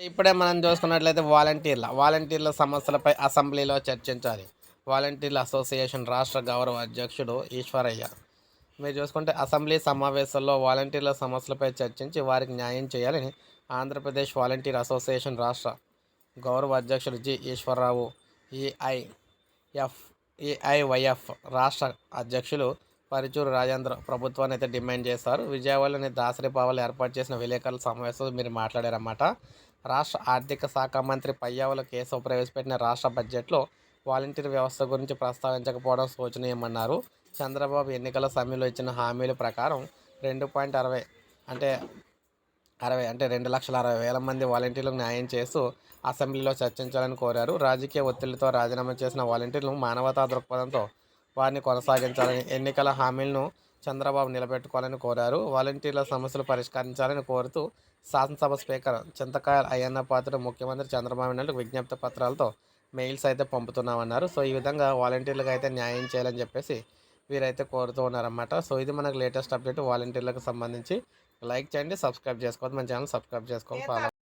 ఇప్పుడే మనం చూసుకున్నట్లయితే వాలంటీర్ల వాలంటీర్ల సమస్యలపై అసెంబ్లీలో చర్చించాలి. వాలంటీర్ల అసోసియేషన్ రాష్ట్ర గౌరవ అధ్యక్షుడు ఈశ్వరయ్య. మీరు చూసుకుంటే అసెంబ్లీ సమావేశంలో వాలంటీర్ల సమస్యలపై చర్చించి వారికి న్యాయం చేయాలని ఆంధ్రప్రదేశ్ వాలంటీర్ అసోసియేషన్ రాష్ట్ర గౌరవ అధ్యక్షుడు జి. ఈశ్వరరావు ఈఐఎఫ్ ఈఐవైఎఫ్ రాష్ట్ర అధ్యక్షులు పరిచూరు రాజేంద్ర ప్రభుత్వాన్ని అయితే డిమాండ్ చేశారు విజయవాడలోని దాసరిపావలు ఏర్పాటు చేసిన విలేకరుల సమావేశంలో మీరు మాట్లాడారన్నమాట. రాష్ట్ర ఆర్థిక శాఖ మంత్రి పయ్యావుల కేశవ్ ప్రవేశపెట్టిన రాష్ట్ర బడ్జెట్లో వాలంటీర్ వ్యవస్థ గురించి ప్రస్తావించకపోవడం శోచనీయమన్నారు. చంద్రబాబు ఎన్నికల సమయంలో ఇచ్చిన హామీల ప్రకారం రెండు పాయింట్ అరవై అంటే అరవై అంటే రెండు లక్షల అరవై వేల మంది వాలంటీర్లకు న్యాయం చేస్తూ అసెంబ్లీలో చర్చించాలని కోరారు. రాజకీయ ఒత్తిడితో రాజీనామా చేసిన వాలంటీర్లు మానవతా దృక్పథంతో వారిని కొనసాగించాలని ఎన్నికల హామీలను చంద్రబాబు నిలబెట్టుకోవాలని కోరారు. వాలంటీర్ల సమస్యలు పరిష్కరించాలని కోరుతూ శాసనసభ స్పీకర్ చింతకాయ అయ్యన్న పాత్ర ముఖ్యమంత్రి చంద్రబాబు నాయుడు విజ్ఞప్తి పత్రాలతో మెయిల్స్ అయితే పంపుతున్నామన్నారు. సో ఈ విధంగా వాలంటీర్లకు అయితే న్యాయం చేయాలని చెప్పేసి వీరైతే కోరుతూ ఉన్నారన్నమాట. సో ఇది మనకు లేటెస్ట్ అప్డేట్. వాలంటీర్లకు సంబంధించి లైక్ చేయండి సబ్స్క్రైబ్ చేసుకోవద్దు. మన ఛానల్ సబ్స్క్రైబ్ చేసుకోవాలి ఫాలో